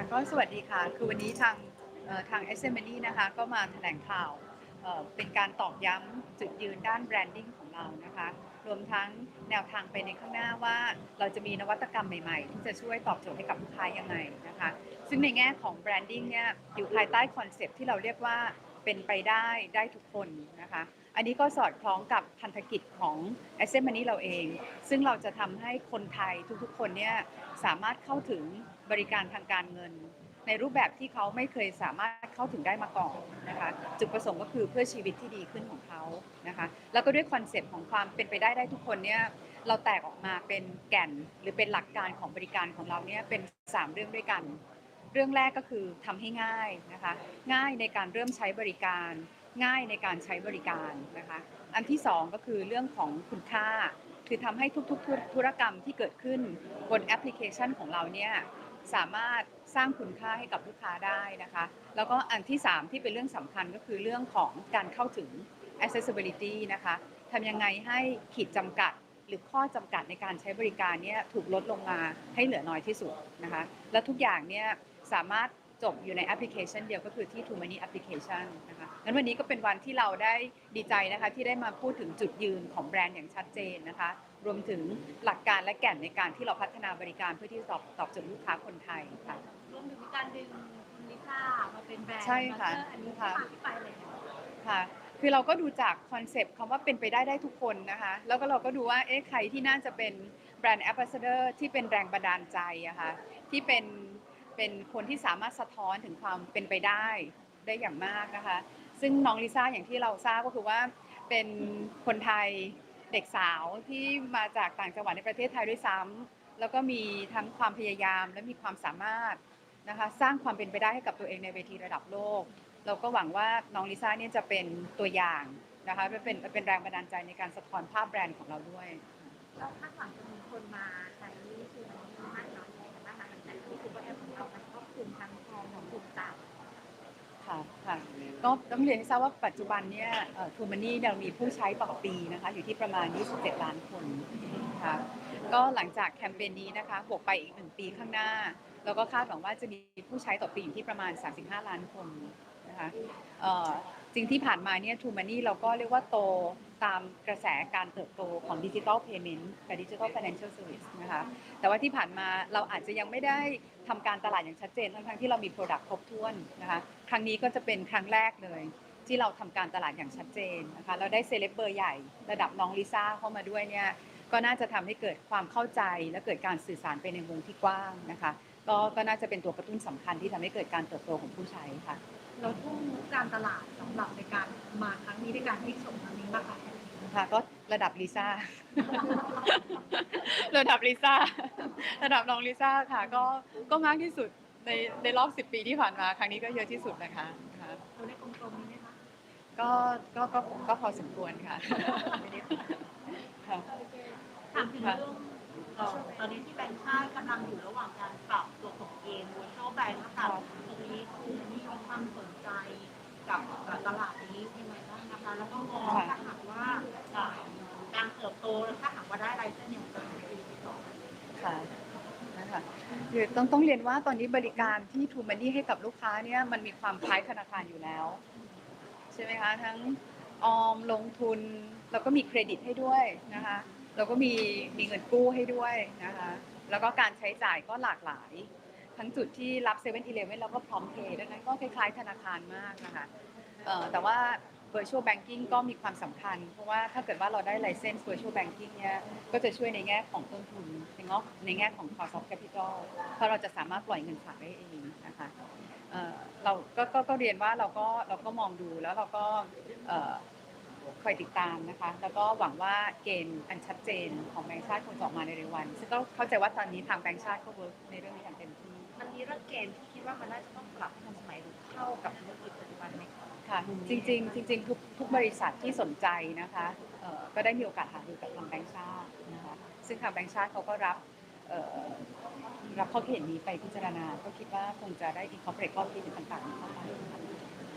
ค่ะก็สวัสดีค่ะ คือวันนี้ทางเอ่อทาง s อ m นี่นะคะก็มาแถลงข่าวเป็นการตอกย้ำจุดยืนด้านแบรนดิ้งของเรานะคะ รวมทั้งแนวทางไปในข้างหน้าว่าเราจะมีนวัตกรรมใหม่ๆ ที่จะช่วยตอบโจทย์ให้กับลูกค้ายังไงนะคะ ซึ่งในแง่ของแบรนดิ้งเนี่ยอยู่ภายใต้คอนเซปที่เราเรียกว่าเป็นไปได้ได้ทุกคนนะคะ อันนี้ก็สอดคล้องกับพันธกิจของ a s s e t Money เราเอง ซึ่งเราจะทำให้คนไทยทุกๆ คนเนี่ยสามารถเข้าถึงบริการทางการเงิน ในรูปแบบที่เขาไม่เคยสามารถเข้าถึงได้มาก่อนนะคะจุดประสงค์ก็คือเพื่อชีวิตที่ดีขึ้นของเขานะคะแล้วก็ด้วยคอนเซปต์ของความเป็นไปได้ได้ทุกคนเนี่ยเราแตกออกมาเป็นแก่นหรือเป็นหลักการของบริการของเราเนี่ยเป็น 3 เรื่องด้วยกัน เรื่องแรกก็คือทำให้ง่ายนะคะง่ายในการเริ่มใช้บริการ ง่ายในการใช้บริการนะคะ อันที่สองก็คือเรื่องของคุณค่า คือทำให้ทุกๆ ธุรกรรมที่เกิดขึ้นบนแอปพลิเคชันของเราเนี่ยสามารถสร้างคุณค่าให้กับลูกค้าได้นะคะ แล้วก็อันที่ 3 ที่เป็นเรื่องสำคัญก็คือเรื่องของการเข้าถึง accessibility นะคะทำยังไงให้ขีดจำกัด หรือข้อจำกัดในการใช้บริการเนี่ยถูกลดลงมาให้เหลือน้อยที่สุดนะคะ และทุกอย่างเนี่ยสามารถ จบอยู่ในแอปพลิเคชันเดียวก็คือที่ t o Money Application นะคะงั้นวันนี้ก็เป็นวันที่เราได้ดีใจนะคะที่ได้มาพูดถึงจุดยืนของแบรนด์อย่างชัดเจนนะคะ รวมถึงหลักการและแก่นในการที่เราพัฒนาบริการเพื่อที่จะตอบตอบโจทย์ลูกค้าคนไทยค่ะ รวมถึงการดึงคุณลิซ่ามาเป็นแบรนด์ใช่ค่ะแอมบาสเดอร์อันนี้ค่ะที่มาที่ไปเลยค่ะค่ะคือเราก็ดูจากคอนเซปต์คำว่าเป็นไปได้ได้ทุกคนนะคะ แล้วก็เราก็ดูว่าเอ๊ะใครที่น่าจะเป็นแบรนด์แอ b บ s สเดอร์ที่เป็นแรงบันดาลใจอะค่ะที่เป็น เป็นคนที่สามารถสะท้อนถึงความเป็นไปได้ได้อย่างมากนะคะ ซึ่งน้องลิซ่าอย่างที่เราทราบก็คือว่าเป็นคนไทยเด็กสาวที่มาจากต่างจังหวัดในประเทศไทยด้วยซ้ำแล้วก็มีทั้งความพยายามและมีความสามารถนะคะสร้างความเป็นไปได้ให้กับตัวเองในเวทีระดับโลก เราก็หวังว่าน้องลิซ่าเนี่ยจะเป็นตัวอย่างนะคะเป็นเป็นแรงบันดาลใจในการสะท้อนภาพแบรนด์ของเราด้วยแล้วคาดหวังจะมีคนมาใช้ ลุมทั้งทองของกลุ่มต่างค่ะค่ะก็ต้องเรียนให้ทราบว่าปัจจุบันเนี่ยทูมันนี่เรามีผู้ใช้ต่อปีนะคะอยู่ที่ประมาณ 27 ล้านคนนะคะก็หลังจากแคมเปญนี้นะคะบวกไปอีก 1 ปีข้างหน้า เราก็คาดหวังว่าจะมีผู้ใช้ต่อปีอยู่ที่ประมาณ 35 ล้านคนนะคะเออจริงที่ผ่านมาเนี่ยทูมันนี่เราก็เรียกว่าโตตามกระแสการเติบโตของดิจิทัลเพย์เมนต์กับดิจิทัล Financial Service นะคะแต่ว่าที่ผ่านมาเราอาจจะยังไม่ได้ ทำการตลาดอย่างชัดเจนทั้งๆที่เรามี Product ครบถ้วนนะคะ ครั้งนี้ก็จะเป็นครั้งแรกเลย ที่เราทำการตลาดอย่างชัดเจนนะคะ เราได้เซเลบเบอร์ใหญ่ระดับน้องลิซ่าเข้ามาด้วยเนี่ย ก็น่าจะทำให้เกิดความเข้าใจและเกิดการสื่อสารไปในวงที่กว้างนะคะ ก็ก็น่าจะเป็นตัวกระตุ้นสำคัญที่ทำให้เกิดการเติบโตของผู้ใช้ค่ะ เราทุ่มการตลาดสำหรับในการมาครั้งนี้ในการที่ส่งครั้งนี้มากค่ะ ค่ะ ก็ระดับลิซ่า ระดับลิซ่า ระดับน้องลิซ่าค่ะ ก็ก็มากที่สุดในในรอบ10ปีที่ผ่านมา ครั้งนี้ก็เยอะที่สุดนะคะค่ะตัวเลขกลมๆนี้ไหมคะก็ก็ก็ก็พอสมควรค่ะค่ะถามถึงเรื่องเอ่อตอนนี้ที่ ต้องต้องเรียนว่าตอนนี้บริการที่ทูมันนี่ให้กับลูกค้าเนี่ยมันมีความคล้ายธนาคารอยู่แล้ว ใช่ไหมคะ ทั้งออมลงทุน แล้วก็มีเครดิตให้ด้วยนะคะแล้วก็มีมีเงินกู้ให้ด้วยนะคะแล้วก็การใช้จ่ายก็หลากหลาย ทั้งจุดที่รับ7 e เ e ่ e อแล้วก็พร้อมเพย์ดังนั้นก็คล้ายๆธนาคารมากนะคะแต่ว่า virtual banking ก็มีความสำคัญ เพราะว่าถ้าเกิดว่าเราได้ license virtual banking เนี่ยก็จะช่วยในแง่ของต้นทุนในงอกในแง่ของ cost of capital เพราะเราจะสามารถปล่อยเงินฝากได้เองนะคะเราก็ก็ก็เรียนว่าเราก็เราก็มองดูแล้วเราก็คอยติดตามนะคะ แล้วก็หวังว่าเกณฑ์อันชัดเจนของแบงก์ชาติคงจะออกมาในเร็ววัน ซึ่งก็เข้าใจว่าตอนนี้ทางแบงก์ชาติก็เวิร์กในเรื่องนี้อย่างเต็มที่มันมีเรื่องเกณฑ์ที่คิดว่ามันน่าจะต้องปรับให้ทันสมัยหรือเข้ากับธุรกิจปัจจุบันไหมคะ ค่ะ จริง ๆ จริง ๆ ทุกทุกบริษัทที่สนใจนะคะเอ่อก็ได้มีโอกาสหารือกับทางแบงก์ชาตินะคะซึ่งทางแบงก์ชาติเขาก็รับเอ่อรับข้อคิดเห็นนี้ไปพิจารณา ก็คิดว่าคงจะได้ incorporate ข้อคิดเห็นต่างๆนี้เข้าไปค่ะ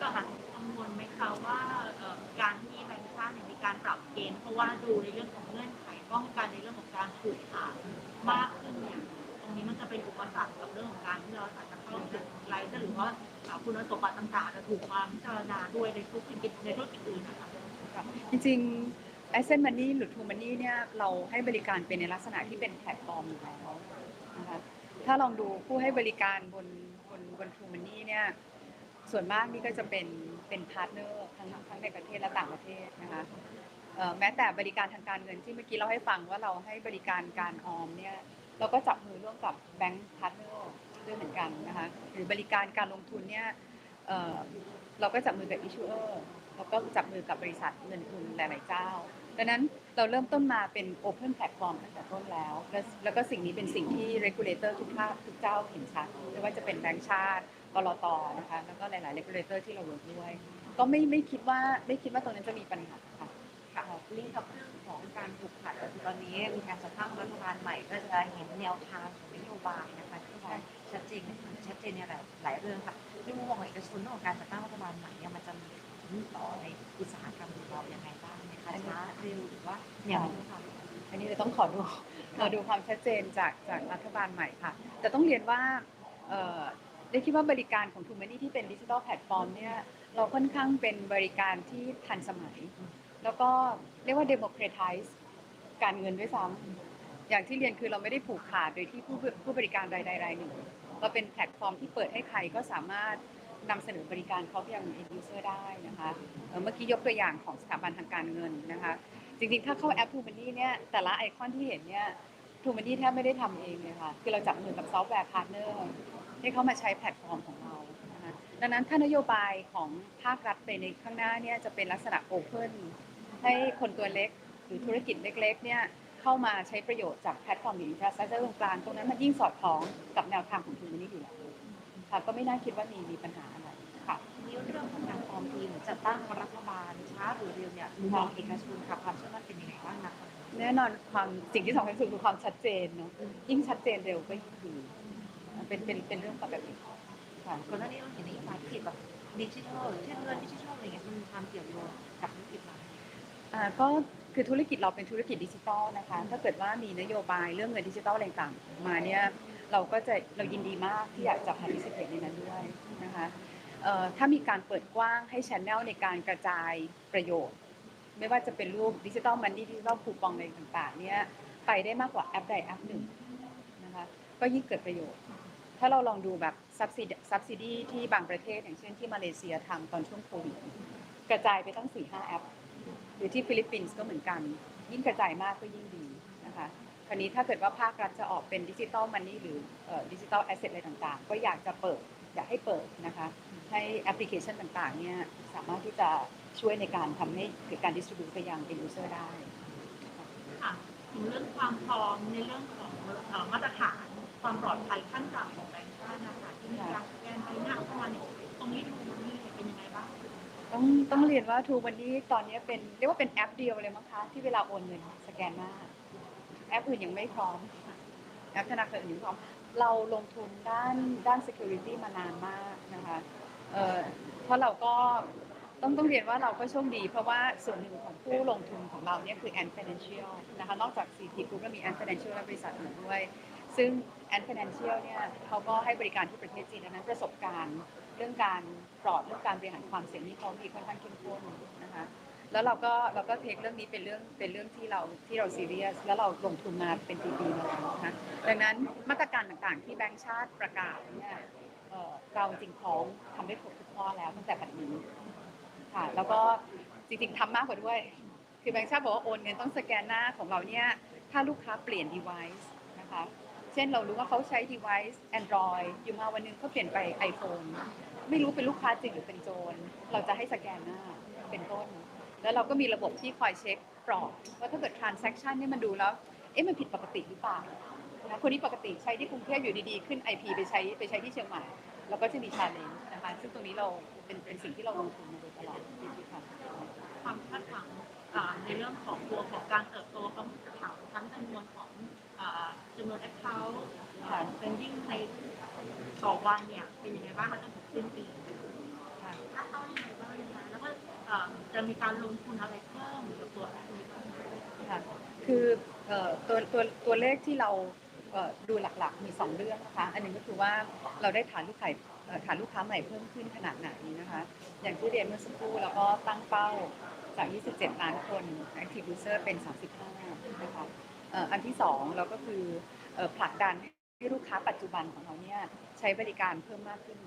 ก็ค่ะกังวลไหมคะว่าเอ่อการที่แบงค์ชาติเนี่ยมีการปรับเกณฑ์เพราะว่าดูในเรื่องของเงื่อนไขป้องกันในเรื่องของการถูกถามมากขึ้นเนี่ยตรงรงนี้มันจะเป็นอุปสรรคกับเรื่องของการที่เราอาจจะเข้าถึงไลฟ์หรือว่า คุณสมบัติต่างๆจะถูกมาพิจารณาด้วยในธุรกิจในธุรกิจอื่นนะคะจริงๆ Asset Money หรือ True Money เนี่ยเราให้บริการเป็นในลักษณะที่เป็นแพลตฟอร์มอยู่แล้วนะคะถ้าลองดูผู้ให้บริการบนบนบน True Money เนี่ยส่วนมากนี่ก็จะเป็นเป็นพาร์ทเนอร์ทั้งทั้งในประเทศและต่างประเทศนะคะแม้แต่บริการทางการเงินที่เมื่อกี้เราให้ฟังว่าเราให้บริการการออมเนี่ยเราก็จับมือร่วมกับแบงก์พาร์ทเนอร์ ด้วยเหมือนกันนะคะหรือบริการการลงทุนเนี่ยเเราก็จับมือกับ issuer แล้วก็จับมือกับบริษัทเงินทุนหลาย ๆ เจ้า ดังนั้นเราเริ่มต้นมาเป็น Open Platform ตั้งแต่ต้นแล้วแล้ว แล้วก็สิ่งนี้เป็นสิ่งที่ Regulator ทุกภาคทุกเจ้าเห็นชัดไม่ว่าจะเป็นแบงก์ชาติกรตนะคะแล้วก็หลาย ๆ Regulator ที่เราเวิร์กด้วย ก็ไม่ไม่คิดว่าไม่คิดว่าตรงนั้นจะมีปัญหาค่ะค่ะลิงก์กับเรื่องของการผูกขาดตอนนี้มีการจัดตั้งรัฐบาลใหม่ก็จะเห็นแนวทางของนโยบายนะคะที่ ชัดเจนชัดเจนในหลายหลายเรื่องค่ะในมุมมองของเอกชนเรื่องของการจัดตั้งรัฐบาลใหม่เนี่ยมันจะมีผลต่อในอุตสาหกรรมของเรายังไงบ้างไหมคะช้าเร็วหรือว่าแนวโน้มค่ะอันนี้เราต้องขอดูขอดูความชัดเจนจากจากรัฐบาลใหม่ค่ะ แต่ต้องเรียนว่าเอ่อได้คิดว่าบริการของทูมานี่ที่เป็นดิจิทัลแพลตฟอร์มเนี่ยเราค่อนข้างเป็นบริการที่ทันสมัย แล้วก็เรียกว่า democratize การเงินด้วยซ้ำอย่างที่เรียนคือเราไม่ได้ผูกขาดโดยที่ผู้ผู้บริการรายใดรายหนึ่ง เราเป็นแพลตฟอร์มที่เปิดให้ใครก็สามารถนำเสนอบริการเขาไปยัง end user ได้นะคะเมื่อกี้ยกตัวอย่างของสถาบันทางการเงินนะคะจริงๆ ถ้าเข้าแอป t ูมันนี่เนี่ยแต่ละไอคอนที่เห็นเนี่ยทูมันนี่แทบไม่ได้ทำเองเลยค่ะคือเราจับมือกับซอฟต์แวร์พาร์ทเนอร์ให้เขามาใช้แพลตฟอร์มของเรานะคะดังนั้นถ้านโยบายของภาครัฐไปในข้างหน้าเนี่ยจะเป็นลักษณะโอเพนให้คนตัวเล็กหรือธุรกิจเล็กๆเนี่ย เข้ามาใช้ประโยชน์จากแพลตฟอร์มหรืออินฟราสตรักเจอร์ตรงกลางตรงนั้นมันยิ่งสอดคล้องกับแนวทางของทูมันนี่อยู่แล้วค่ะก็ไม่น่าคิดว่ามีมีปัญหาอะไรค่ะทีนี้เรื่องของการฟอร์มทีมจัดตั้งรัฐบาลช้าหรือเร็วเนี่ยมุมมองเอกชนค่ะความเชื่อมั่นเป็นยังไงบ้างนะคะแน่นอนความสิ่งที่สำคัญที่สุดคือความชัดเจนเนาะยิ่งชัดเจนเร็วก็ยิ่งดีเป็นเป็นเป็นเรื่องปกติค่ะก่อนหน้านี้เราเห็นนโยบายที่เกี่ยวกับดิจิทัลเช่นเงินดิจิทัลอะไรเงี้ยมันมีความเกี่ยวโยงกับธุรกิจเราอ่าก็ คือธุรกิจเราเป็นธุรกิจดิจิทัลนะคะ ถ้าเกิดว่ามีนโยบายเรื่องเงินดิจิทัลอะไรต่างมาเนี่ยเราก็จะเรายินดีมากที่อยากจะ participate ในนั้นด้วยนะคะถ้ามีการเปิดกว้างให้ channel ในการกระจายประโยชน์ ไม่ว่าจะเป็นรูปดิจิทัลมันนี่ดิจิทัลคูปองอะไรต่างๆเนี่ยไปได้มากกว่าแอปใดแอปหนึ่งนะคะก็ยิ่งเกิดประโยชน์ ถ้าเราลองดูแบบ subsidy subsidy ที่บางประเทศอย่างเช่นที่มาเลเซียทำตอนช่วงโควิดกระจายไปตั้ง4-5แอป รือที่ฟิลิปปินส์ก็เหมือนกัน ยิ่งกระจายมากก็ยิ่งดีนะคะคราวนี้ถ้าเกิดว่าภาครัฐจะออกเป็นดิจิตอลมันนี่หรือดิจิตอลแอสเซทอะไรต่างๆ ก็อยากจะเปิดอยากให้เปิดนะคะให้แอปพลิเคชันต่างๆเนี่ยสามารถที่จะช่วยในการทำให้เกิดการดิสทริบิวไปยัง end user ได้ค่ะถึงเรื่องความพร้อมในเรื่องของอมาตรฐานความปลอดภัยขั้นต่ำของแบงค์ชาตินะคะที่มีการสแกนใบหน้าเข้ามาเนี่ยตรงนี้ดูนี่เป็นยังไงบ้าง ต้องต้องเรียนว่าทูวันนี้ตอนนี้เป็นเรียกว่าเป็นแอปเดียวเลยมั้งคะที่เวลาโอนเงินสแกนหน้า แอปอื่นยังไม่พร้อม แอปธนาคารอื่นยังไม่พร้อม เราลงทุนด้านด้าน security มานานมากนะคะเอ่อเพราะเราก็ต้องต้องเรียนว่าเราก็โชคดี เพราะว่าส่วนหนึ่งของผู้ลงทุนของเราเนี่ยคือ Ant Financial นะคะนอกจาก CT Group แล้วมี Ant Financial และบริษัทอื่นด้วย ซึ่ง Ant Financial เนี่ยเขาก็ให้บริการที่ประเทศจีนดังนั้นประสบการณ์ เรื่องการปลอดเรื่องการบริหารความเสี่ยงนี่เขามีค่อนข้างเข้มข้นนะคะแล้วเราก็เราก็เทคเรื่องนี้เป็นเรื่องเป็นเรื่องที่เราที่เราซีเรียสแล้วเราลงทุนมาเป็นปีๆมาแล้วนะคะดังนั้นมาตรการต่างๆ ที่แบงก์ชาติประกาศเนี่ยเราจริงพร้อมทำได้ครบทุกข้อแล้วตั้งแต่ปัจจุบันค่ะแล้วก็จริงๆทำมากกว่าด้วย คือแบงก์ชาติบอกว่าโอนเงินต้องสแกนหน้าของเราเนี่ยถ้าลูกค้าเปลี่ยน device นะคะ เช่นเรารู้ว่าเขาใช้ device Android อยู่มาวันนึงเขาเปลี่ยนไป iPhone ไม่รู้เป็นลูกค้าจริงหรือเป็นโจร เราจะให้สแกนหน้าเป็นต้น แล้วเราก็มีระบบที่คอยเช็คปลอดว่าถ้าเกิด transaction นี่มันดูแล้ว เอ๊ะมันผิดปกติหรือเปล่านะคนนี้ปกติใช้ที่กรุงเทพอยู่ดีๆ ขึ้น IP ไปใช้ไปใช้ที่เชียงใหม่ แล้วก็จะมี challenge นะคะ ซึ่งตรงนี้เราเป็นเป็นสิ่งที่เราลงทุนมาโดยตลอดที่ผ่านมาความคาดหวังในเรื่องของตัวของการเติบโตของข่าวทั้งจำนวนของ จำนวนแอคเคาท์เป็นยิ่งในต่อวันเนี่ย เป็นยังไงบ้างคะจนถึงสิ้นปีค่ะคาดเป้ายังไงบ้างนะคะแล้วก็อ่าจะมีการลงทุนอะไรเพิ่มเกี่ยวกับตัวแอปนี้บ้างไหมค่ะคือเอ่อตัวตัวตัวเลขที่เราเอ่อดูหลักๆ มี 2 เรื่องนะคะอันหนึงก็คือว่าเราได้ฐานลูกค้าเอ่อฐานลูกค้าใหม่เพิ่มขึ้นขนาดไหนนะคะ อย่างที่เรียนเมื่อสักครู่แล้วก็ตั้งเป้าจาก 27 ล้านคน active user เป็น 35นะคะเอันที่2เราก็คือผลักดันให้ลูกค้าปัจจุบันของเราเนี่ยใช้บริการเพิ่มมากขึ้น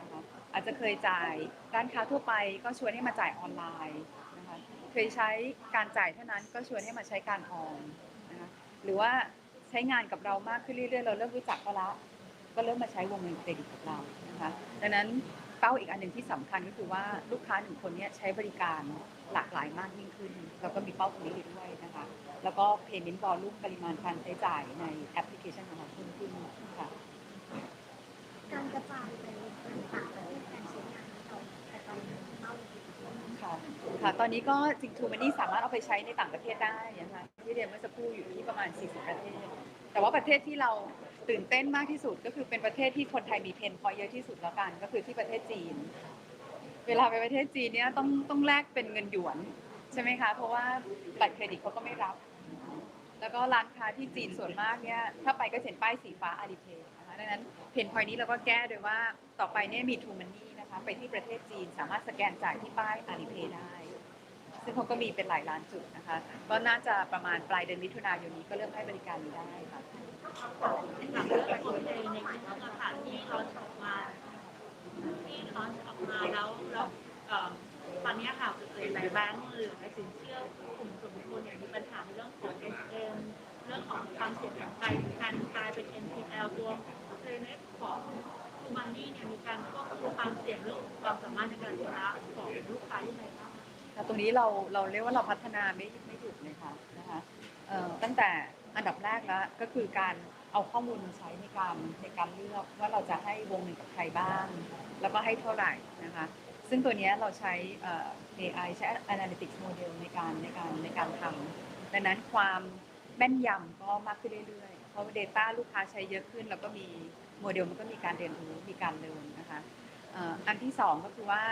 นะคะอาจจะเคยจ่ายร้านค้าทั่วไปก็ชวนให้มาจ่ายออนไลน์นะคะเคยใช้การจ่ายเท่านั้นก็ชวนให้มาใช้การออมนะคะหรือว่าใช้งานกับเรามากขึ้นเรื่อยๆ เราเริ่มรู้จักเขาละก็เริ่มมาใช้วงเงินเครดิตกับเรานะคะดังนั้นเป้าอีกอันหนึ่งที่สำคัญก็คือว่าลูกค้าหนึ่งคนเนี่ยใช้บริการ หลากหลายมากยิ่งขึ้น แล้วก็มีเป้าตรงนี้ไปด้วยนะคะ แล้วก็ payment volume ปริมาณการใช้จ่ายในแอปพลิเคชันของเราเพิ่มขึ้นค่ะการกระจายไปต่างประเทศการใช้งานเราแต่ตอนนี้เป้าอยู่ที่ไหนค่ะค่ะ ตอนนี้ก็จริงทูมันนี่สามารถเอาไปใช้ในต่างประเทศได้นะคะที่เรียนเมื่อสักครู่อยู่ที่ประมาณ 40 ประเทศ แต่ว่าประเทศที่เราตื่นเต้นมากที่สุดก็คือเป็นประเทศที่คนไทยมีเพนพอยเยอะที่สุดแล้วกัน ก็คือที่ประเทศจีน เวลาไปประเทศจีนเนี่ยต้องต้องแลกเป็นเงินหยวนใช่ไหมคะ เพราะว่าบัตรเครดิตเขาก็ไม่รับ แล้วก็ร้านค้าที่จีนส่วนมากเนี่ยถ้าไปก็เห็นป้ายสีฟ้าอาลีเพย์นะคะดังนั้นเพนพอยนี้เราก็แก้โดยว่าต่อไปเนี่ยมีทูมันนี่นะคะไปที่ประเทศจีนสามารถสแกนจ่ายที่ป้ายอาลีเพย์ได้ ซึ่งเขาก็มีเป็นหลายล้านจุดนะคะ ก็น่าจะประมาณปลายเดือนมิถุนายนนี้ก็เริ่มให้บริการนี้ได้ค่ะถามเรื่องคนในในกลุ่มอาหาที่เราออกมาที่เขาออกมาแล้วแล้วเอ่อตอนนี้ค่ะ หลายๆแบงก์หรือหลายสินเชื่อกลุ่มส่วนบุคคลเนี่ยมีปัญหาในเรื่องของ SM เรื่องของความเสี่ยงของการการกลายเป็น NPL ตัวเครดิตของคูมันนี่เนี่ยมีการควบคุมความเสี่ยงเรื่องความสามารถในการชำระของลูกค้ายังไงบ้างแต่ตรงนี้เราเราเรียกว่าเราพัฒนาไม่ไม่หยุดเลยค่ะนะคะเอ่อตั้งแต่อันดับแรกแล้วก็คือการเอาข้อมูลมาใช้ในการในการเลือกว่าเราจะให้วงเงินกับใครบ้าง แล้วก็ให้เท่าไหร่นะคะ ซึ่งตัวนี้เราใช้ AI ใช้ Analytics Model ในการในการในการทำดังนั้นความแม่นยำก็มากขึ้นเรื่อยๆ เพราะ Data ลูกค้าใช้เยอะขึ้น แล้วก็มีโมเดลมันก็มีการเรียนรู้มีการเรียนนะคะอันที่สองก็คือว่า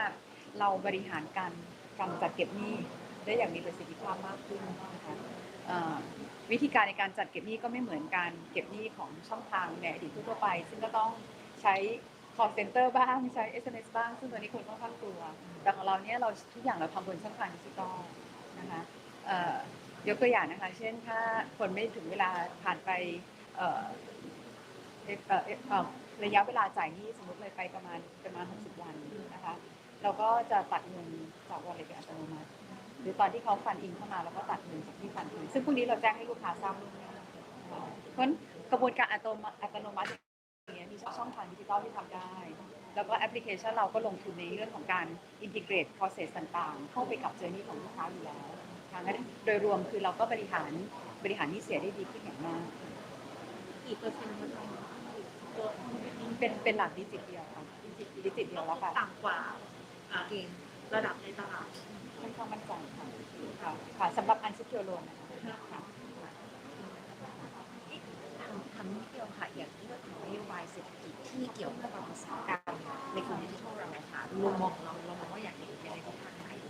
เราบริหารการการจัดเก็บหนี้ได้อย่างมีประสิทธิภาพมากขึ้นนะคะวิธีการในการจัดเก็บหนี้ก็ไม่เหมือนการเก็บหนี้ของช่องทางในอดีตทั่วไป ซึ่งก็ต้องใช้ call center บ้างใช้ SMS บ้าง ซึ่งตัวนี้คนค่อนข้างกลัว แต่ของเราเนี่ยเราทุกอย่างเราทำบนช่องทางดิจิตอลนะคะเอ่อยกตัวอย่างนะคะ เช่นถ้าคนไม่ถึงเวลาผ่านไปเอ่อเอ่อระยะเวลาจ่ายหนี้สมมติเลยไปประมาณประมาณ 60 วันนะคะ เราก็จะตัดเงินจากวอลเล็ตอัตโนมัติ หรือตอนที่เขาฟันอินเข้ามาเราก็ตัดเงินจากที่ฟันอินซึ่งพวกนี้เราแจ้งให้ลูกค้าทราบล่วงหน้าเพราะกระบวนการอัตโนมัติ อัตโนมัติอย่างเงี้ยมีช่องทางดิจิทัลที่ทำได้ แล้วก็แอปพลิเคชันเราก็ลงทุนในเรื่องของการ integrate process ต่างๆ เข้าไปกับเจอร์นี่ของลูกค้าอยู่แล้วทางนั้นโดยรวมคือเราก็บริหารบริหารหนี้เสียได้ดีขึ้นอย่างมากกี่เปอร์เซ็นต์มันตัวเป็นเป็นหลักดิจิตเดียวค่ะดิจิตดิจิตเดียวแล้วค่ะต่ำกว่าอ่าเกมระดับในตลาดค่อนข้างมั่นใจค่ะค่ะค่ะสำหรับ unsecured loan นะคะค่ะทำนิดเดียวค่ะอย่างเรื่องของนโยบายเศรษฐกิจที่เกี่ยวกับอุตสาหกรรมในกลุ่มดิจิทัลเราค่ะมุมมองเรา